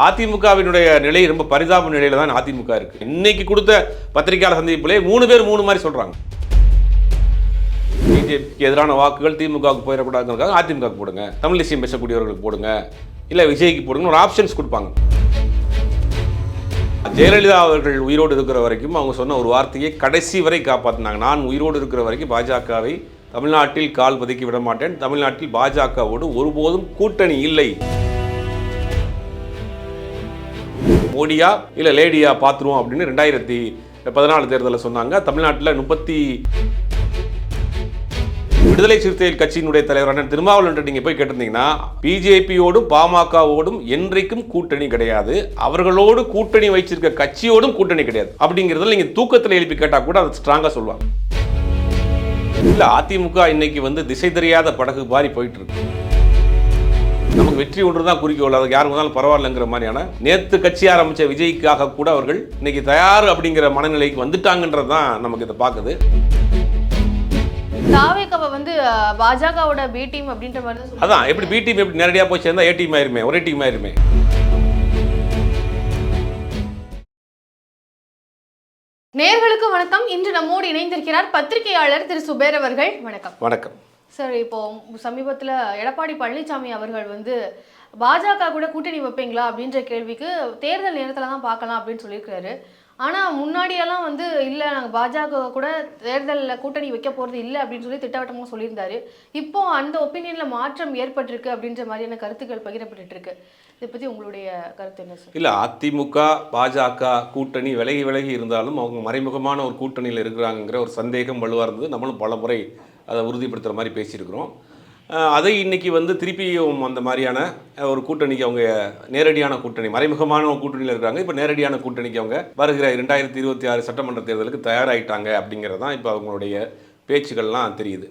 அதிமுகவினுடைய நிலை ரொம்ப பரிதாப நிலையில தான் அதிமுக இருக்கு. இன்னைக்கு கொடுத்த பத்திரிகையாளர் சந்திப்பிலே மூணு பேர் மூணு மாதிரி சொல்றாங்க. பிஜேபிக்கு எதிரான வாக்குகள் திமுகவுக்கு போயிடக்கூடாதுங்கிறதுக்காக அதிமுகவுக்கு போடுங்க. தமிழ் தேசியம் பேசக்கூடியவர்களுக்கு போடுங்க. இல்லை விஜய்க்கு போடுங்க ஒரு ஆப்ஷன்ஸ் கொடுப்பாங்க. ஜெயலலிதா அவர்கள் உயிரோடு இருக்கிற வரைக்கும் அவங்க சொன்ன ஒரு வார்த்தையை கடைசி வரை காப்பாற்றினாங்க நான் உயிரோடு இருக்கிற வரைக்கும் பாஜகவை தமிழ்நாட்டில் கால் பதுக்கி விட மாட்டேன். தமிழ்நாட்டில் பாஜகவோடு ஒருபோதும் கூட்டணி இல்லை. மோடியா இல்லை லேடியா பார்த்துருவோம் அப்படின்னு ரெண்டாயிரத்தி பதினாலு தேர்தலில் சொன்னாங்க. தமிழ்நாட்டில் முப்பத்தி விடுதலை சிறுத்தைகள் கட்சியினுடைய தலைவரான திருமாவளவன் நீங்கள் போய் கேட்டிருந்தீங்கன்னா பிஜேபியோடும் பாமகவோடும் என்றைக்கும் கூட்டணி கிடையாது. அவர்களோடு கூட்டணி வைச்சிருக்க கட்சியோடும் கூட்டணி கிடையாது. அப்படிங்கிறதுல நீங்கள் தூக்கத்தில் எழுப்பி கேட்டால் கூட அதை ஸ்ட்ராங்காக சொல்லுவாங்க. இல்லை அதிமுக இன்னைக்கு வந்து திசை தெரியாத படகு மாதிரி போயிட்டு இருக்கு. நமக்கு வெற்றி ஒன்று தான் குறிக்கோள். அதுக்கு யார் வந்தாலும் பரவாயில்லைங்கிற மாதிரியான நேத்து கட்சி ஆரம்பிச்ச விஜய்க்காக கூட அவர்கள் இன்னைக்கு தயார் அப்படிங்கிற மனநிலைக்கு வந்துட்டாங்கன்றது தான் நமக்கு இதை பார்க்குது. தாவேக்காவை வந்து பாஜகவோட பி டீம் அப்படின்ற மாதிரி. அதான் எப்படி பி டீம் எப்படி நேரடியாக போய் சேர்ந்தா ஏ டீம் ஆயிருமே ஒரே டீம் ஆயிருமே. நேர்களுக்கு வணக்கம். இன்று நம்மோடு இணைந்திருக்கிறார் பத்திரிகையாளர் திரு. சுபேர் அவர்கள். வணக்கம். வணக்கம். சார் இப்போ சமீபத்தில் எடப்பாடி பழனிசாமி அவர்கள் வந்து பாஜக கூட கூட்டணி வைப்பீங்களா அப்படின்ற கேள்விக்கு தேர்தல் நேரத்தில் தான் பார்க்கலாம் அப்படின்னு சொல்லியிருக்காரு ஆனால் முன்னாடியெல்லாம் வந்து இல்லை நாங்கள் பாஜக கூட தேர்தலில் கூட்டணி வைக்க போகிறது இல்லை அப்படின்னு சொல்லி திட்டவட்டமாக சொல்லியிருந்தாரு. இப்போ அந்த ஒப்பீனியனில் மாற்றம் ஏற்பட்டிருக்கு அப்படின்ற மாதிரியான கருத்துக்கள் பகிரப்பட்டு இருக்கு இதை பற்றி உங்களுடைய கருத்து என்ன சார்? இல்லை அதிமுக பாஜக கூட்டணி விலகி விலகி இருந்தாலும் அவங்க மறைமுகமான ஒரு கூட்டணியில் இருக்கிறாங்கங்கிற ஒரு சந்தேகம் வலுவாக இருந்தது. நம்மளும் பல முறை அதை உறுதிப்படுத்துகிற மாதிரி பேசியிருக்கிறோம். அதை இன்னைக்கு வந்து திருப்பியும் அந்த மாதிரியான ஒரு கூட்டணிக்கு அவங்க நேரடியான கூட்டணி மறைமுகமான கூட்டணியில் இருக்கிறாங்க. இப்போ நேரடியான கூட்டணிக்கு அவங்க வருகிற ரெண்டாயிரத்தி இருபத்தி ஆறு சட்டமன்ற தேர்தலுக்கு தயாராகிட்டாங்க அப்படிங்கிறது தான் இப்போ அவங்களுடைய பேச்சுக்கள்லாம் தெரியுது.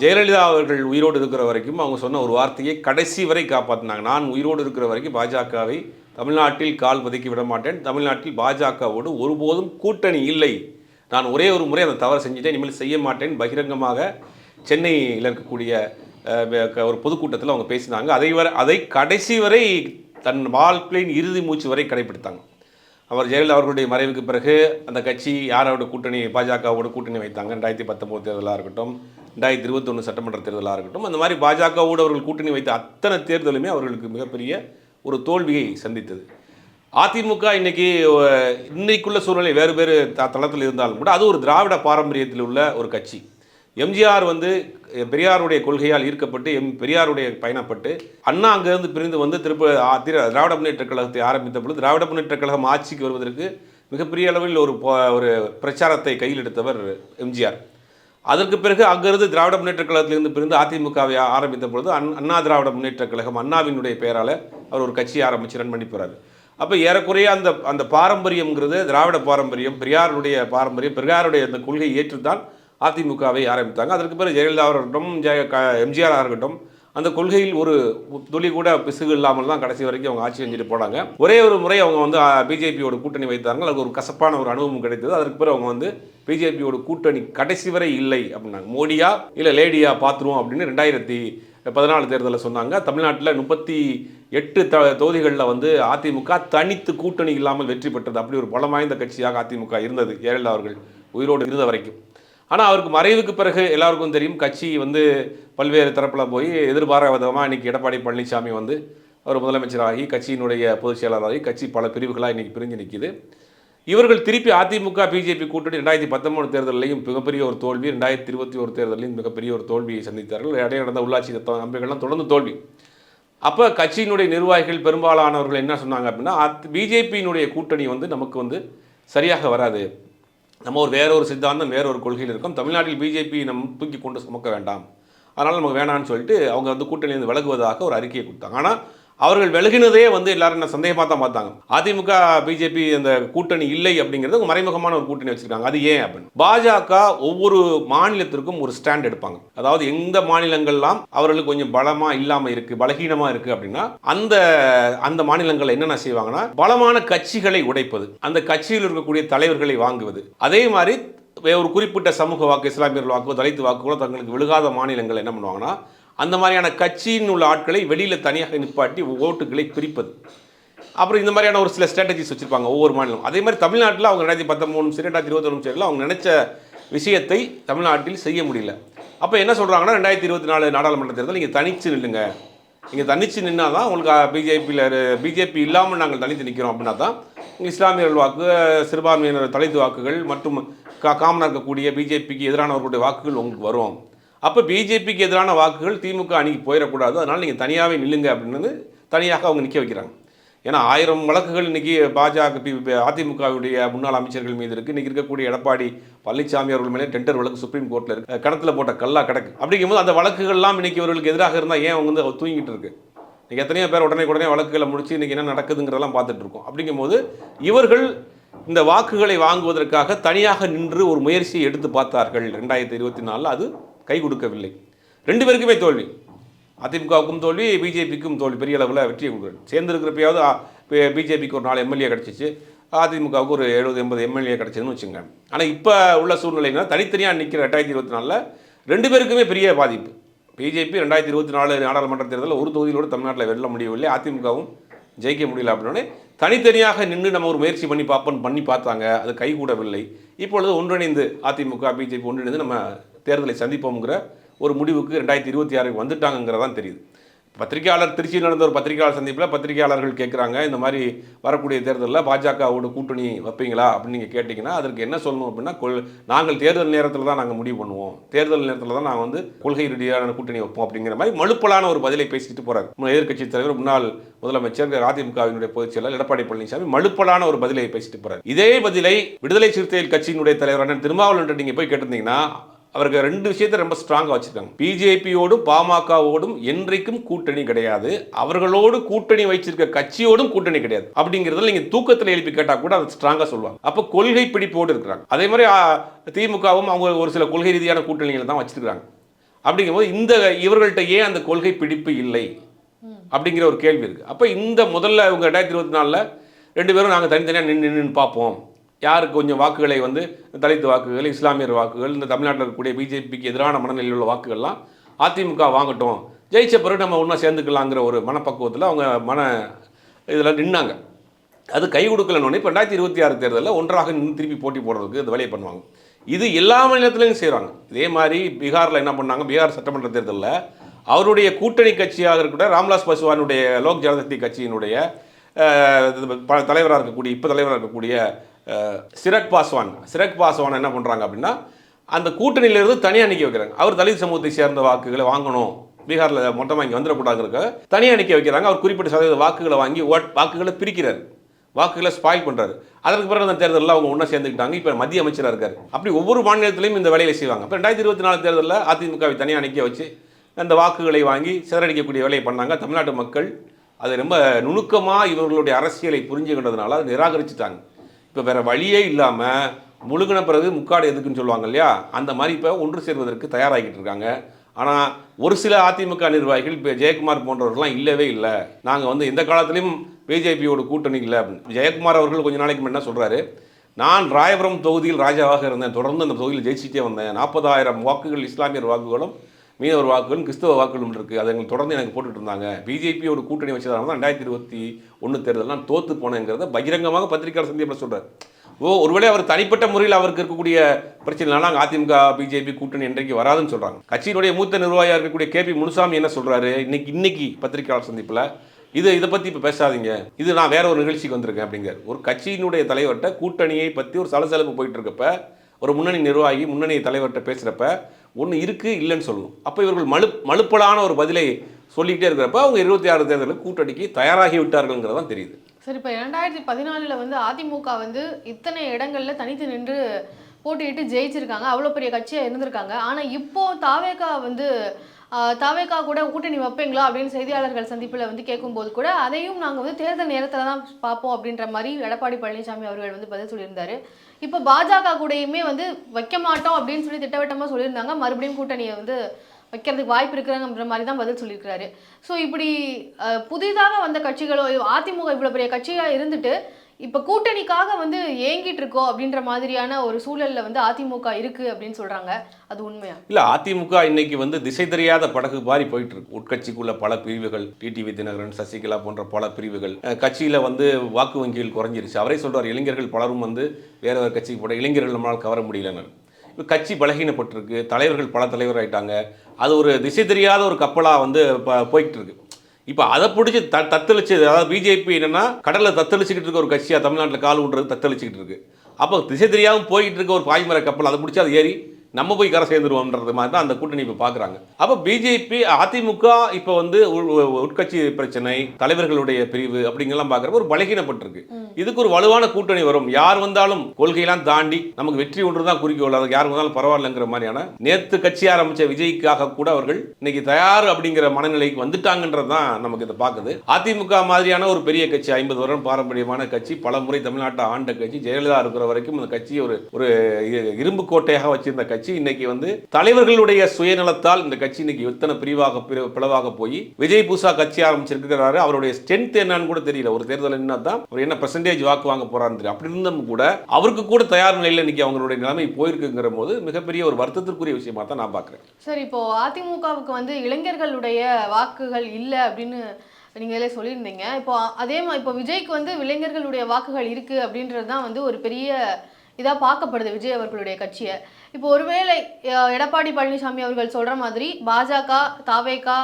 ஜெயலலிதா அவர்கள் உயிரோடு இருக்கிற வரைக்கும் அவங்க சொன்ன ஒரு வார்த்தையை கடைசி வரை காப்பாற்றினாங்க நான் உயிரோடு இருக்கிற வரைக்கும் பாஜகவை தமிழ்நாட்டில் கால் பதுக்கி விட மாட்டேன். தமிழ்நாட்டில் பாஜகவோடு ஒருபோதும் கூட்டணி இல்லை நான் ஒரே ஒரு முறை அந்த தவறு செஞ்சுட்டேன் இனிமேல் செய்ய மாட்டேன். பகிரங்கமாக சென்னையில் இருக்கக்கூடிய ஒரு பொதுக்கூட்டத்தில் அவங்க பேசினாங்க. அதை வரை அதை கடைசி வரை தன் வாழ்க்கையின் இறுதி மூச்சு வரை கடைபிடித்தாங்க அவர் ஜெயலலிதா அவர்களுடைய மறைவுக்கு பிறகு அந்த கட்சி யாரோட கூட்டணி? பாஜகவோட கூட்டணி வைத்தாங்க. ரெண்டாயிரத்தி பத்தொம்போது தேர்தலாக இருக்கட்டும் ரெண்டாயிரத்தி இருபத்தொன்று சட்டமன்ற தேர்தலாக இருக்கட்டும் அந்த மாதிரி பாஜகவோடு அவர்கள் கூட்டணி வைத்த அத்தனை தேர்தலுமே அவர்களுக்கு மிகப்பெரிய ஒரு தோல்வியை சந்தித்தது. அதிமுக இன்னைக்கு இன்னைக்குள்ள சூழ்நிலை வேறு வேறு த தளத்தில் இருந்தாலும் கூட அது ஒரு திராவிட பாரம்பரியத்தில் உள்ள ஒரு கட்சி. எம்ஜிஆர் வந்து பெரியாருடைய கொள்கையால் ஈர்க்கப்பட்டு எம் பெரியாருடைய பயணப்பட்டு அண்ணா அங்கேருந்து பிரிந்து வந்து திருப்ப திராவிட முன்னேற்ற கழகத்தை ஆரம்பித்த பொழுது திராவிட முன்னேற்ற கழகம் ஆட்சிக்கு வருவதற்கு மிகப்பெரிய அளவில் ஒரு ஒரு பிரச்சாரத்தை கையில் எடுத்தவர் எம்ஜிஆர். அதற்கு பிறகு அங்கிருந்து திராவிட முன்னேற்ற கழகத்திலிருந்து பிரிந்து அதிமுகவை ஆரம்பித்த பொழுது அண்ணா திராவிட முன்னேற்ற கழகம் அண்ணாவினுடைய பெயரால் அவர் ஒரு கட்சியை ஆரம்பித்து ரன் பண்ணி போகிறார் அப்போ ஏறக்குறைய அந்த அந்த பாரம்பரியம்ங்கிறது திராவிட பாரம்பரியம் பெரியாருடைய பாரம்பரியம் பெரியாருடைய அந்த கொள்கையை ஏற்றுத்தான் அதிமுகவை ஆரம்பித்தாங்க. அதற்கு பிறகு ஜெயலலிதா இருக்கட்டும் ஜெய க எம்ஜிஆர் இருக்கட்டும் அந்த கொள்கையில் ஒரு துளி கூட பிசுகு இல்லாமல் தான் கடைசி வரைக்கும் அவங்க ஆட்சி செஞ்சுட்டு போனாங்க. ஒரே ஒரு முறை அவங்க வந்து பிஜேபியோட கூட்டணி வைத்தாங்க அதுக்கு ஒரு கசப்பான ஒரு அனுபவம் கிடைத்தது. அதற்கு பிறகு அவங்க வந்து பிஜேபியோட கூட்டணி கடைசி வரை இல்லை அப்படின்னாங்க. மோடியா இல்லை லேடியா பார்த்துருவோம் அப்படின்னு ரெண்டாயிரத்தி பதினாலு தேர்தலில் சொன்னாங்க. தமிழ்நாட்டில் முப்பத்தி எட்டு த தொகுதிகளில் வந்து அதிமுக தனித்து கூட்டணி இல்லாமல் வெற்றி பெற்றது. அப்படி ஒரு பலம் வாய்ந்த கட்சியாக அதிமுக இருந்தது. ஜெயலலிதா அவர்கள் உயிரோடு இருந்த வரைக்கும். ஆனால் அவருக்கு மறைவுக்கு பிறகு எல்லாருக்கும் தெரியும் கட்சி வந்து பல்வேறு தரப்பில் போய் எதிர்பாராத விதமாக இன்றைக்கி எடப்பாடி பழனிசாமி வந்து அவர் முதலமைச்சராகி கட்சியினுடைய பொதுச் செயலாளராகி கட்சி பல பிரிவுகளாக இன்றைக்கி பிரிஞ்சு நிற்கிது இவர்கள் திருப்பி அதிமுக பிஜேபி கூட்டணி ரெண்டாயிரத்தி பத்தொன்பது தேர்தலையும் மிகப்பெரிய ஒரு தோல்வி ரெண்டாயிரத்தி இருபத்தி ஒரு தேர்தலையும் மிகப்பெரிய ஒரு தோல்வியை சந்தித்தார்கள். இடையே நடந்த உள்ளாட்சி தத்துவ அமைப்புகள்லாம் தொடர்ந்து தோல்வி. அப்போ கட்சியினுடைய நிர்வாகிகள் பெரும்பாலானவர்கள் என்ன சொன்னாங்க அப்படின்னா பிஜேபியினுடைய கூட்டணி வந்து நமக்கு வந்து சரியாக வராது. நம்ம ஒரு வேற ஒரு சித்தாந்தம் வேற ஒரு கொள்கையில் இருக்கோம். தமிழ்நாட்டில் பிஜேபி நம்ம தூக்கி கொண்டு சுமக்க வேண்டாம். அதனால் நமக்கு வேணான்னு சொல்லிட்டு அவங்க வந்து கூட்டணியிலிருந்து விலகுவதாக ஒரு அறிக்கையை கொடுத்தாங்க. ஆனால் அவர்கள் விலகினதே வந்து எல்லாரும் என்ன சந்தேகமாக தான் பார்த்தாங்க. அதிமுக பிஜேபி அந்த கூட்டணி இல்லை அப்படிங்கிறது மறைமுகமான ஒரு கூட்டணி வச்சிருக்காங்க. அது ஏன் அப்படின்னு. பாஜக ஒவ்வொரு மாநிலத்திற்கும் ஒரு ஸ்டாண்ட் எடுப்பாங்க. அதாவது எந்த மாநிலங்கள்லாம் அவர்களுக்கு கொஞ்சம் பலமா இல்லாம இருக்கு பலகீனமா இருக்கு அப்படின்னா அந்த அந்த மாநிலங்கள் என்னென்ன செய்வாங்கன்னா பலமான கட்சிகளை உடைப்பது. அந்த கட்சியில் இருக்கக்கூடிய தலைவர்களை வாங்குவது. அதே மாதிரி ஒரு குறிப்பிட்ட சமூக வாக்கு இஸ்லாமியர்கள் வாக்கோ தலித்து வாக்குகளோ தங்களுக்கு விழுகாத மாநிலங்கள் என்ன பண்ணுவாங்கன்னா அந்த மாதிரியான கட்சியின் உள்ள ஆட்களை வெளியில் தனியாக நிப்பாட்டி ஓட்டுகளை பிரிப்பது. அப்புறம் இந்த மாதிரியான ஒரு சில ஸ்ட்ராட்டஜிஸ் வச்சுருப்பாங்க ஒவ்வொரு மாநிலம். அதே மாதிரி தமிழ்நாட்டில் அவங்க ரெண்டாயிரத்தி பத்தொம்பது சரி ரெண்டாயிரத்தி இருபத்தொன்று சரியில் அவங்க நினைச்ச விஷயத்தை தமிழ்நாட்டில் செய்ய முடியல. அப்போ என்ன சொல்கிறாங்கன்னா ரெண்டாயிரத்தி இருபத்தி நாலு நாடாளுமன்ற தேர்தல் நீங்கள் தனிச்சு நில்லுங்க. நீங்கள் தனிச்சு நின்னால் தான் உங்களுக்கு பிஜேபியில் பிஜேபி இல்லாமல் நாங்கள் தனித்து நிற்கிறோம் அப்படின்னா தான் இஸ்லாமியர்கள் வாக்கு சிறுபான்மையினர் தலைத்து வாக்குகள் மற்றும் கா காமனாக இருக்கக்கூடிய பிஜேபிக்கு எதிரானவர்களுடைய வாக்குகள் உங்களுக்கு வரும். அப்போ பிஜேபிக்கு எதிரான வாக்குகள் திமுக அணிக்கு போயிடக்கூடாது. அதனால் நீங்கள் தனியாகவே நில்லுங்க அப்படின்னு தனியாக அவங்க நிற்க வைக்கிறாங்க. ஏன்னா ஆயிரம் வழக்குகள் இன்றைக்கி பாஜக பி- அதிமுகவுடைய முன்னாள் அமைச்சர்கள் மீது இருக்குது இன்றைக்கி இருக்கக்கூடிய எடப்பாடி பழனிசாமி அவர்கள் மேலே டெண்டர் வழக்கு சுப்ரீம் கோர்ட்டில் இருக்குது கணத்தில் போட்ட கல்லா கிடக்கு. அப்படிங்கும்போது அந்த வழக்குகள்லாம் இன்றைக்கி இவர்களுக்கு எதிராக இருந்தால் ஏன் அவங்க வந்து தூங்கிட்டு இருக்கு? இன்றைக்கி எத்தனையோ பேர் உடனே உடனே வழக்குகளை முடிச்சு இன்னைக்கு என்ன நடக்குதுங்கிறதெல்லாம் பார்த்துட்டு இருக்கோம். அப்படிங்கும்போது இவர்கள் இந்த வாக்குகளை வாங்குவதற்காக தனியாக நின்று ஒரு முயற்சியை எடுத்து பார்த்தார்கள். ரெண்டாயிரத்தி இருபத்தி நாலில் அது கை கொடுக்கவில்லை. ரெண்டு பேருக்குமே தோல்வி. அதிமுகவுக்கும் தோல்வி பிஜேபிக்கும் தோல்வி. பெரிய அளவில் வெற்றியை கொடுக்குறது சேர்ந்துருக்கிறப்பயாவது பிஜேபிக்கு ஒரு நாலு எம்எல்ஏ கிடச்சிச்சு. அதிமுகவுக்கு ஒரு எழுபது எண்பது எம்எல்ஏ கிடச்சிதுன்னு வச்சுங்க ஆனால் இப்போ உள்ள சூழ்நிலைனா தனித்தனியாக நிற்கிற ரெண்டாயிரத்தி இருபத்தி நாலில் ரெண்டு பேருக்குமே பெரிய பாதிப்பு. பிஜேபி ரெண்டாயிரத்தி இருபத்தி நாலு நாடாளுமன்ற தேர்தலில் ஒரு தொகுதியிலோடு தமிழ்நாட்டில் வெல்ல முடியவில்லை. அதிமுகவும் ஜெயிக்க முடியல அப்படின்னே தனித்தனியாக நின்று நம்ம ஒரு முயற்சி பண்ணி பார்ப்போம் பண்ணி பார்த்தாங்க. அது கைகூடவில்லை இப்பொழுது ஒன்றிணைந்து அதிமுக பிஜேபி ஒன்றிணைந்து நம்ம தேர்தலை சந்திப்போம்ங்கிற ஒரு முடிவுக்கு ரெண்டாயிரத்தி இருபத்தி ஆறுக்கு வந்துட்டாங்கங்கிறதான் தெரியுது. பத்திரிகையாளர் திருச்சியில் நடந்த ஒரு பத்திரிகையாளர் சந்திப்பில் பத்திரிகையாளர்கள் கேட்குறாங்க இந்த மாதிரி வரக்கூடிய தேர்தலில் பாஜகவோட கூட்டணி வைப்பீங்களா அப்படின்னு நீங்கள் கேட்டிங்கன்னா அதற்கு என்ன சொல்லணும் அப்படின்னா கொள் நாங்கள் தேர்தல் நேரத்தில் தான் நாங்கள் முடிவு பண்ணுவோம். தேர்தல் நேரத்தில் தான் நாங்கள் வந்து கொள்கை ரீதியான கூட்டணி வைப்போம் அப்படிங்கிற மாதிரி மழுப்பலான ஒரு பதிலை பேசிட்டு போகிறார் எதிர்க்கட்சி தலைவர் முன்னாள் முதலமைச்சர் அதிமுகவினுடைய பொதுச் செயலர் எடப்பாடி பழனிசாமி மழுப்பலான ஒரு பதிலை பேசிட்டு போகிறார் இதே பதிலை விடுதலை சிறுத்தைகள் கட்சியினுடைய தலைவர் அண்ணன் திருமாவளவன் நீங்கள் போய் கேட்டிருந்தீங்கன்னா அவருக்கு ரெண்டு விஷயத்தை ரொம்ப ஸ்ட்ராங்காக வச்சுருக்காங்க. பிஜேபியோடும் பாமகவோடும் என்றைக்கும் கூட்டணி கிடையாது. அவர்களோடு கூட்டணி வச்சிருக்க கட்சியோடும் கூட்டணி கிடையாது. அப்படிங்கிறதுல நீங்கள் தூக்கத்தில் எழுப்பி கேட்டால் கூட அதை ஸ்ட்ராங்காக சொல்லுவாங்க. அப்போ கொள்கை பிடிப்போடு இருக்கிறாங்க. அதே மாதிரி திமுகவும் அவங்க ஒரு சில கொள்கை ரீதியான கூட்டணிகளை தான் வச்சுருக்காங்க அப்படிங்கும்போது இந்த இவர்கள்ட்ட ஏன் அந்த கொள்கை பிடிப்பு இல்லை? அப்படிங்கிற ஒரு கேள்வி இருக்குது அப்போ இந்த முதல்ல இவங்க ரெண்டாயிரத்தி இருபத்தி நாலில் ரெண்டு பேரும் நாங்கள் தனித்தனியாக நின்று நின்று பார்ப்போம். யாருக்கு கொஞ்சம் வாக்குகளை வந்து தலித் வாக்குகள் இஸ்லாமியர் வாக்குகள் இந்த தமிழ்நாட்டில் இருக்கக்கூடிய பிஜேபிக்கு எதிரான மனநிலையில் உள்ள வாக்குகள்லாம் அதிமுக வாங்கட்டும். ஜெயிச்ச பிறகு நம்ம ஒன்றா சேர்ந்துக்கலாங்கிற ஒரு மனப்பக்குவத்தில் அவங்க மன இதில் நின்னாங்க. அது கை கொடுக்கலன்னு இப்போ ரெண்டாயிரத்தி இருபத்தி ஆறு தேர்தலில் ஒன்றாக நின்று திருப்பி போட்டி போடுறதுக்கு இந்த வேலையை பண்ணுவாங்க. இது எல்லா மாநிலத்திலையும் செய்கிறாங்க இதே மாதிரி பீகாரில் என்ன பண்ணாங்க? பீகார் சட்டமன்ற தேர்தலில் அவருடைய கூட்டணி கட்சியாக இருக்கிற ராம்விலாஸ் பாஸ்வானுடைய லோக் ஜனசக்தி கட்சியினுடைய தலைவராக இருக்கக்கூடிய இப்போ தலைவராக இருக்கக்கூடிய சிரக் பாஸ்வான். சிரக் பாஸ்வான் என்ன பண்ணுறாங்க அப்படின்னா அந்த கூட்டணியிலிருந்து தனியாக நிற்க வைக்கிறாங்க. அவர் தலித் சமூகத்தை சேர்ந்த வாக்குகளை வாங்கணும். பீகாரில் மொத்தமாக இங்கே வந்துடக்கூடாதுங்கிறக்க தனியாக நிற்க வைக்கிறாங்க. அவர் குறிப்பிட்ட சதவீத வாக்குகளை வாங்கி ஓட் வாக்குகளை பிரிக்கிறார். வாக்குகளை ஸ்பாயில் பண்ணுறாரு அதற்கு பிறகு அந்த தேர்தலில் அவங்க ஒன்றா சேர்ந்துக்கிட்டாங்க. இப்போ மத்திய அமைச்சராக இருக்கார். அப்படி ஒவ்வொரு மாநிலத்திலையும் இந்த வேலையை செய்வாங்க. இப்போ ரெண்டாயிரத்தி இருபத்தி நாலு தேர்தலில் அதிமுகவை தனியாக நிற்க வச்சு அந்த வாக்குகளை வாங்கி சிதறடிக்கக்கூடிய வேலையை பண்ணாங்க. தமிழ்நாட்டு மக்கள் அது ரொம்ப நுணுக்கமாக இவர்களுடைய அரசியலை புரிஞ்சுக்கிட்டதுனால அதை நிராகரிச்சுட்டாங்க. இப்போ வேறு வழியே இல்லாமல் முழுகின பிறகு முக்காடு எதுக்குன்னு சொல்லுவாங்க இல்லையா? அந்த மாதிரி இப்போ ஒன்று சேர்வதற்கு தயாராகிட்டு இருக்காங்க. ஆனால் ஒரு சில அதிமுக நிர்வாகிகள் இப்போ ஜெயக்குமார் போன்றவர்கள்லாம் இல்லவே இல்லை. நாங்கள் வந்து எந்த காலத்திலையும் பிஜேபியோட கூட்டணி இல்லை. அப்படின்னு ஜெயக்குமார் அவர்கள் கொஞ்ச நாளைக்கு என்ன சொல்கிறாரு நான் ராயபுரம் தொகுதியில் ராஜாவாக இருந்தேன். தொடர்ந்து அந்த தொகுதியில் ஜெயிச்சிட்டே வந்தேன். நாற்பதாயிரம் வாக்குகள் இஸ்லாமியர் வாக்குகளும் மீனவர் வாக்குகளும் கிறிஸ்தவ வாக்குகளும் இருக்குது அதை எங்களுக்கு தொடர்ந்து எனக்கு போட்டுட்டு இருந்தாங்க. பிஜேபியோட கூட்டணி வச்சதால தான் ரெண்டாயிரத்தி இருபத்தி ஒன்று தேர்தலாம் தோற்று போனேங்கிறத பகிரங்கமாக பத்திரிகையாளர் சந்திப்பில் சொல்கிறார் ஓ ஒருவேளை அவர் தனிப்பட்ட முறையில் அவருக்கு இருக்கக்கூடிய பிரச்சனைனால அங்கே அதிமுக பிஜேபி கூட்டணி இன்றைக்கு வராதுன்னு சொல்கிறாங்க கட்சியினுடைய மூத்த நிர்வாகியாக இருக்கக்கூடிய கேபி முனுசாமி என்ன சொல்கிறாரு இன்னைக்கு இன்னைக்கு பத்திரிகையாளர் சந்திப்பில். இது இதை பற்றி இப்போ பேசாதீங்க. இது நான் வேற ஒரு நிகழ்ச்சிக்கு வந்திருக்கேன் அப்படிங்கிற ஒரு கட்சியினுடைய தலைவர்கிட்ட கூட்டணியை பற்றி ஒரு சலசலப்பு போயிட்டு இருக்கப்ப ஒரு முன்னணி நிர்வாகி முன்னணி தலைவர்கிட்ட பேசுகிறப்ப ஒன்று இருக்குது இல்லைன்னு சொல்லணும். அப்போ இவர்கள் மழு மழுப்பலான ஒரு பதிலை சொல்லிக்கிட்டே இருக்கிறப்ப அவங்க இருபத்தி ஆறு தேர்தலில் கூட்டணிக்கு தயாராகி விட்டார்கள்ங்கிறது தான் தெரியுது. சரி இப்போ இரண்டாயிரத்தி பதினாலில் வந்து அதிமுக வந்து இத்தனை இடங்களில் தனித்து நின்று போட்டியிட்டு ஜெயிச்சிருக்காங்க. அவ்வளோ பெரிய கட்சியாக இருந்திருக்காங்க. ஆனால் இப்போ தாவேகா வந்து தாவேக்கா கூட கூட்டணி வைப்பீங்களா அப்படின்னு செய்தியாளர்கள் சந்திப்பில் வந்து கேட்கும்போது கூட அதையும் நாங்கள் வந்து தேர்தல் நேரத்தில் தான் பார்ப்போம் அப்படின்ற மாதிரி எடப்பாடி பழனிசாமி அவர்கள் வந்து பதில் சொல்லியிருந்தாரு. இப்போ பாஜக கூடயுமே வந்து வைக்க மாட்டோம் அப்படின்னு சொல்லி திட்டவட்டமாக சொல்லியிருந்தாங்க. மறுபடியும் கூட்டணியை வந்து வைக்கிறதுக்கு வாய்ப்பு இருக்கிறாங்கன்ற மாதிரி தான் பதில் சொல்லியிருக்கிறாரு. ஸோ இப்படி புதிதாக வந்த கட்சிகளோ அதிமுக இவ்வளோ பெரிய கட்சியாக இருந்துட்டு இப்போ கூட்டணிக்காக வந்து ஏங்கிட்டு இருக்கோம் அப்படின்ற மாதிரியான ஒரு சூழல்ல வந்து அதிமுக இருக்கு அப்படின்னு சொல்றாங்க. அது உண்மையா? இல்ல அதிமுக இன்னைக்கு வந்து திசை தெரியாத படகு மாதிரி போயிட்டு இருக்கு. உட்கட்சிக்குள்ள பல பிரிவுகள் டிடிவி தினகரன் சசிகலா போன்ற பல பிரிவுகள். கட்சியில் கட்சியில வந்து வாக்கு வங்கிகள் குறைஞ்சிருச்சு. அவரே சொல்றார் இளைஞர்கள் பலரும் வந்து வேற ஒரு கட்சிக்கு போட இளைஞர்கள் நம்மளால் கவர முடியலன்னு இப்போ கட்சி பலகீனப்பட்டிருக்கு. தலைவர்கள் பல தலைவர் ஆயிட்டாங்க. அது ஒரு திசை தெரியாத ஒரு கப்பலாக வந்து போய்கிட்டு இருக்கு. இப்போ அதை பிடிச்சி த தத்தளிச்சு அதாவது பிஜேபி என்னன்னா கடலில் தத்தளிச்சுக்கிட்டு இருக்க ஒரு கட்சியாக தமிழ்நாட்டில் கால் விடுறது தத்தளிச்சுக்கிட்டு இருக்கு. அப்போ திசை தெரியாமல் போய்கிட்டு இருக்க ஒரு பாய்மர கப்பல் அதை பிடிச்சி அது ஏறி நம்ம போய் கரை சேர்ந்துருவோம்ன்றது மாதிரி தான் அந்த கூட்டணி இப்போ பார்க்குறாங்க அப்போ பிஜேபி அதிமுக இப்போ வந்து உட்கட்சி பிரச்சனை தலைவர்களுடைய பிரிவு அப்படிங்கெல்லாம் பார்க்குறப்ப ஒரு பலகீனப்பட்டிருக்கு. இதுக்கு ஒரு வலுவான கூட்டணி வரும். யார் வந்தாலும் கொள்கையெல்லாம் தாண்டி நமக்கு வெற்றி ஒன்று தான் குறிக்கோள். அதுக்கு யார் வந்தாலும் பரவாயில்லைங்கிற மாதிரியான நேற்று கட்சி ஆரம்பிச்ச விஜய்க்காக கூட அவர்கள் இன்னைக்கு தயார் அப்படிங்கிற மனநிலைக்கு வந்துட்டாங்கன்றது தான் நமக்கு இதை பார்க்குது அதிமுக மாதிரியான ஒரு பெரிய கட்சி ஐம்பது வருடம் பாரம்பரியமான கட்சி பல முறை தமிழ்நாட்டை ஆண்ட கட்சி ஜெயலலிதா இருக்கிற வரைக்கும் அந்த கட்சி ஒரு ஒரு இரும்பு கோட்டையாக வச்சிருந்த கட்சி. கட்சி இன்னைக்கு வந்து தலைவர்களுடைய சுயநலத்தால் இந்த கட்சி இன்னைக்கு எத்தனை பிரிவாக பிளவாக போய் விஜய் பூசா கட்சி ஆரம்பிச்சிருக்கிறாரு அவருடைய ஸ்ட்ரென்த் என்னன்னு கூட தெரியல. ஒரு தேர்தல் என்ன தான் அவர் என்ன பெர்சன்டேஜ் வாக்கு வாங்க போறாரு தெரியும் அப்படி இருந்தும் கூட அவருக்கு கூட தயார் நிலையில் இன்னைக்கு அவங்களுடைய நிலைமை போயிருக்குங்கிற போது மிகப்பெரிய ஒரு வருத்தத்திற்குரிய விஷயமா தான் நான் பார்க்குறேன். சரி இப்போ அதிமுகவுக்கு வந்து இளைஞர்களுடைய வாக்குகள் இல்லை அப்படின்னு நீங்களே சொல்லியிருந்தீங்க. இப்போ அதே மாதிரி இப்போ விஜய்க்கு வந்து இளைஞர்களுடைய வாக்குகள் இருக்குது அப்படின்றது தான் வந்து ஒரு பெரிய இதாக பார்க்கப்படுது விஜய் அவர்களுடைய கட்சியை. இப்போ ஒருவேளை எடப்பாடி பழனிசாமி அவர்கள் சொல்ற மாதிரி பாஜக தாவேகா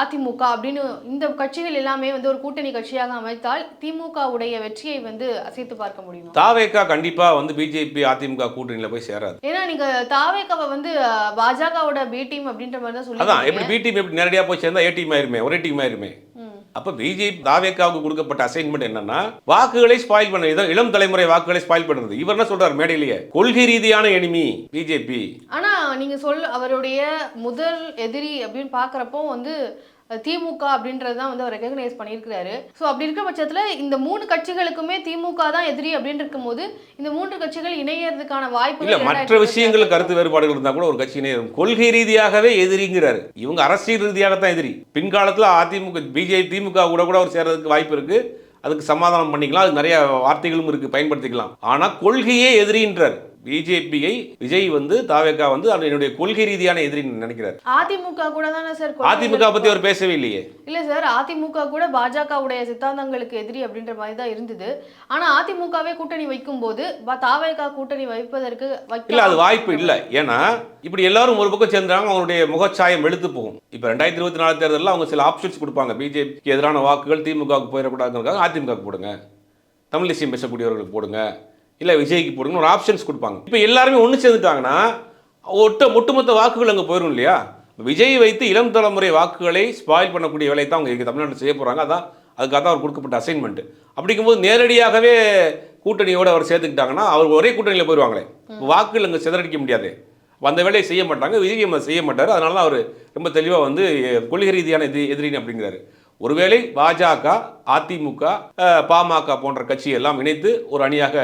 அதிமுக அப்படின்னு இந்த கட்சிகள் எல்லாமே வந்து ஒரு கூட்டணி கட்சியாக அமைத்தால் திமுகவுடைய வெற்றியை வந்து அசைத்து பார்க்க முடியுமா? தாவேக்கா கண்டிப்பா வந்து பிஜேபி அதிமுக கூட்டணியில போய் சேராது ஏன்னா நீங்க தாவேகாவை வந்து பாஜகவோட பி டீம் அப்படின்ற மாதிரி தான் அதான் சொல்லி எப்படி பி டீம் எப்படி நேரடியாக போய் சேர்ந்தா ஏ டீம் ஆயிருமே ஒரே டீம் ஆயிருமே. அப்ப பிஜேபி தாவேக்காவுக்கு கொடுக்கப்பட்ட அசைன்மெண்ட் என்னன்னா வாக்குகளை ஸ்பாயில் பண்ண இதான் இளம் தலைமுறை வாக்குகளை ஸ்பாயில் பண்ணுறது இவர் என்ன சொல்றாரு மேடையிலேயே? கொள்கை ரீதியான எனிமி பிஜேபி. ஆனா நீங்க சொல் அவருடைய முதல் எதிரி அப்படின்னு பாக்குறப்போ வந்து திமுக அப்படின்றது தான் வந்து அவர் ரெகக்னைஸ் பண்ணியிருக்கிறாரு. ஸோ அப்படி இருக்கிற பட்சத்துல இந்த மூணு கட்சிகளுக்குமே திமுக தான் எதிரி அப்படின்னு இருக்கும்போது இந்த மூன்று கட்சிகள் இணையறதுக்கான வாய்ப்பு இல்ல மற்ற விஷயங்கள் கருத்து வேறுபாடுகள் இருந்தா கூட ஒரு கட்சியினே இருக்கும். கொள்கை ரீதியாகவே எதிரிங்கிறாரு. இவங்க அரசியல் ரீதியாகத்தான் எதிரி. பின்காலத்துல அதிமுக பிஜேபி திமுக கூட கூட அவர் சேர்றதுக்கு வாய்ப்பு இருக்கு. அதுக்கு சமாதானம் பண்ணிக்கலாம். அதுக்கு நிறைய வார்த்தைகளும் இருக்கு. பயன்படுத்திக்கலாம். ஆனா கொள்கையே எதிரின்றார். பிஜேபியை விஜய் வந்து தாவேக்கா வந்து என்னுடைய கொள்கை ரீதியான எதிரின்னு நினைக்கிறார். அதிமுக கூட தானே சார் அதிமுக பத்தி அவர் பேசவே இல்லையே. இல்ல சார் அதிமுக கூட பாஜகவுடைய சித்தாந்தங்களுக்கு எதிரி அப்படின்ற மாதிரி தான் இருந்தது. ஆனா அதிமுகவே கூட்டணி வைக்கும் போது தாவேகா கூட்டணி வைப்பதற்கு வைக்க இல்ல அது வாய்ப்பு இல்ல. ஏன்னா இப்படி எல்லாரும் ஒரு பக்கம் சேர்ந்தாங்க அவங்களுடைய முகச்சாயம் வெளுத்து போகும். இப்ப ரெண்டாயிரத்தி இருபத்தி நாலு தேர்தலில் அவங்க சில ஆப்ஷன்ஸ் கொடுப்பாங்க. பிஜேபிக்கு எதிரான வாக்குகள் திமுகவுக்கு போயிடக்கூடாதுங்கிறதுக்காக அதிமுகவுக்கு போடுங்க. தமிழ் தேசியம் பேசக்கூடியவர்களுக்கு போடுங்க. இல்ல விஜய்க்கு போடுங்க ஒரு ஆப்ஷன்ஸ் கொடுப்பாங்க. இப்ப எல்லாருமே ஒன்று சேர்ந்துட்டாங்கன்னா ஒட்ட ஒட்டுமொத்த வாக்குகள் அங்க போயிடும் இல்லையா? விஜய் வைத்து இளம் தலைமுறை வாக்குகளை ஸ்பாயில் பண்ணக்கூடிய வேலையை தான் அவங்க இங்க தமிழ்நாட்டில் செய்ய போறாங்க. அதான் அதுக்காக தான் அவர் கொடுக்கப்பட்ட அசைன்மெண்ட் அப்படிங்கும்போது நேரடியாகவே கூட்டணியோட அவர் சேர்த்துக்கிட்டாங்கன்னா அவர் ஒரே கூட்டணியில் போயிடுவாங்களே வாக்குகள் அங்கே சிதறடிக்க முடியாது. அந்த வேலையை செய்ய மாட்டாங்க விஜய் செய்ய மாட்டார். அதனால தான் அவர் ரொம்ப தெளிவாக வந்து கொள்கை ரீதியான எதிரி எதிரின்னு அப்படிங்கிறாரு. ஒருவேளை பாஜக அதிமுக பாமக போன்ற கட்சி எல்லாம் இணைத்து ஒரு அணியாக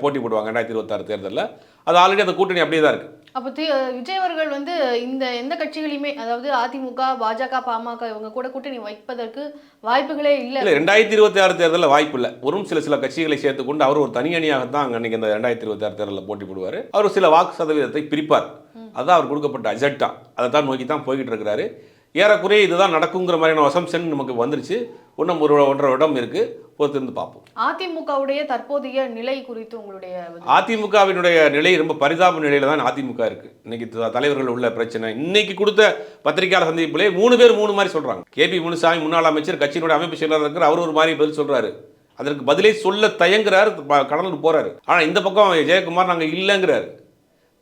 போட்டி போடுவாங்க ரெண்டாயிரத்தி இருபத்தாறு தேர்தலில். அது ஆல்ரெடி அந்த கூட்டணி அப்படியே தான் இருக்கு. அப்போ விஜய் அவர்கள் வந்து இந்த எந்த கட்சிகளையுமே அதாவது அதிமுக பாஜக பாமக இவங்க கூட கூட்டணி வைப்பதற்கு வாய்ப்புகளே இல்லை. இல்லை ரெண்டாயிரத்தி இருபத்தி ஆறு தேர்தலில் வாய்ப்பு இல்லை. ஒரு சில சில கட்சிகளை சேர்த்துக்கொண்டு அவர் ஒரு தனி அணியாக தான் அன்னைக்கு இந்த ரெண்டாயிரத்தி இருபத்தி ஆறு தேர்தலில் போட்டி போடுவார். அவர் சில வாக்கு சதவீதத்தை பிரிப்பார். அதான் அவர் கொடுக்கப்பட்ட அஜெண்டா. அதை தான் நோக்கி தான் போய்கிட்டு இருக்கிறாரு. ஏறக்குறைய இதுதான் நடக்குங்கிற மாதிரியான அசம்ஷன் நமக்கு வந்துருச்சு. இன்னும் ஒரு ஒன்றரை இடம் இருக்கு. பொறுத்திருந்து பார்ப்போம். அதிமுகவுடைய தற்போதைய நிலை குறித்து உங்களுடைய. அதிமுகவினுடைய நிலை ரொம்ப பரிதாப நிலையில தான் அதிமுக இருக்கு. இன்னைக்கு தலைவர்கள் உள்ள பிரச்சனை. இன்னைக்கு கொடுத்த பத்திரிகையாளர் சந்திப்பிலே மூணு பேர் மூணு மாதிரி சொல்றாங்க. கேபி முனுசாமி முன்னாள் அமைச்சர் கட்சியினுடைய அமைப்பு செயலாளர் இருக்கிற அவர் ஒரு மாதிரி பதில் சொல்றாரு. அதற்கு பதிலே சொல்ல தயங்குறாரு. கடலுக்கு போறாரு. ஆனா இந்த பக்கம் ஜெயக்குமார் நாங்க இல்லைங்கிறாரு.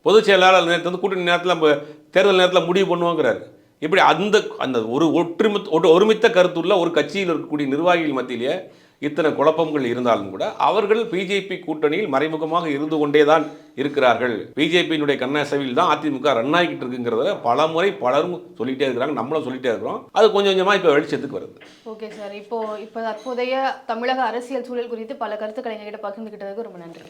பொதுச் செயலாளர் நேரத்தில் வந்து கூட்டணி நேரத்தில் தேர்தல் நேரத்தில் முடிவு பண்ணுவோங்கிறாரு. இப்படி அந்த அந்த ஒரு ஒற்றுமித்த ஒரு ஒருமித்த கருத்துள்ள ஒரு கட்சியில் இருக்கக்கூடிய நிர்வாகிகள் மத்தியிலேயே இத்தனை குழப்பங்கள் இருந்தாலும் கூட அவர்கள் பிஜேபி கூட்டணியில் மறைமுகமாக இருந்து கொண்டே தான் இருக்கிறார்கள். பிஜேபியினுடைய கண்ணசைவில் தான் அதிமுக ரன் ஆகிட்டு இருக்குங்கிறத பல முறை பலரும் சொல்லிட்டே இருக்கிறாங்க. நம்மளும் சொல்லிட்டே இருக்கிறோம். அது கொஞ்சம் கொஞ்சமாக இப்போ வெளிச்சத்துக்கு வருது. Okay sir. இப்போ இப்போ தற்போதைய தமிழக அரசியல் சூழல் குறித்து பல கருத்துக்களை எங்ககிட்ட பகிர்ந்துக்கிட்டதுக்கு ரொம்ப நன்றி.